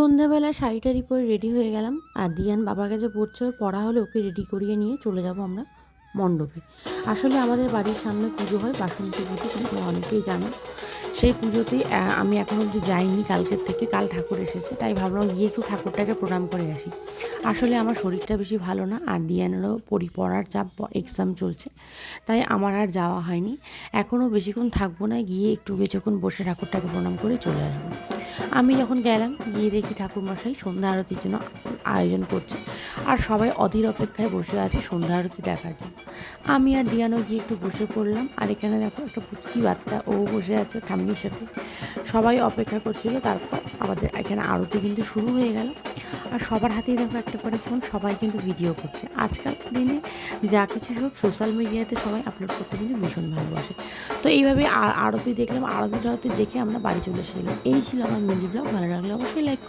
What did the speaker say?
সন্ধ্যাবেলা শাড়িটারি পরে রেডি হয়ে গেলাম। আর দিয়ান বাবার কাছে পড়ছে পড়া হলে ওকে রেডি করিয়ে নিয়ে চলে যাব আমরা মণ্ডপে। আসলে আমাদের বাড়ির সামনে পুজো হয়, বাসন্তী পুজো কিন্তু অনেকেই জানো। সেই পুজোতেই আমি এখন অবধি যাইনি কালকের থেকে, কাল ঠাকুর এসেছে, তাই ভাবলাম গিয়ে একটু ঠাকুরটাকে প্রণাম করে আসি। আসলে আমার শরীরটা বেশি ভালো না, আর দিয়ানেরও পড়ি, পড়ার চাপ এক্সাম চলছে, তাই আমার আর যাওয়া হয়নি। এখনও বেশিক্ষণ থাকব না, গিয়ে একটু কিছুক্ষণ বসে ঠাকুরটাকে প্রণাম করে চলে আসব। আমি যখন গেলাম, গিয়ে দেখি ঠাকুরমশাই সন্ধ্যা আরতির জন্য আয়োজন করছে। আর সবাই অধীর অপেক্ষায় বসে আছে সন্ধ্যা আরতি দেখার জন্য। আমি আর ডিয়ানো গিয়ে একটু বসে পড়লাম। আর এখানে দেখো একটা পুচকি বাচ্চা, ও বসে আছে ঠাম্মির সাথে। সবাই অপেক্ষা করছিল, তারপর আমাদের এখানে আরতি কিন্তু শুরু হয়ে গেল। আর সবার হাতেই দেখো একটা করে ফোন সবাই কিন্তু ভিডিও করছে। আজকাল দিনে যা কিছু হোক সোশ্যাল মিডিয়াতে সবাই আপলোড করতে কিন্তু ভীষণ ভালোবাসে। তো এইভাবে আরতি দেখলাম। আরতি টারতি দেখে আমরা বাড়ি চলে এসেছিলাম। এই ছিল আমার মিলি ব্লগ ভালো লাগলে অবশ্যই লাইক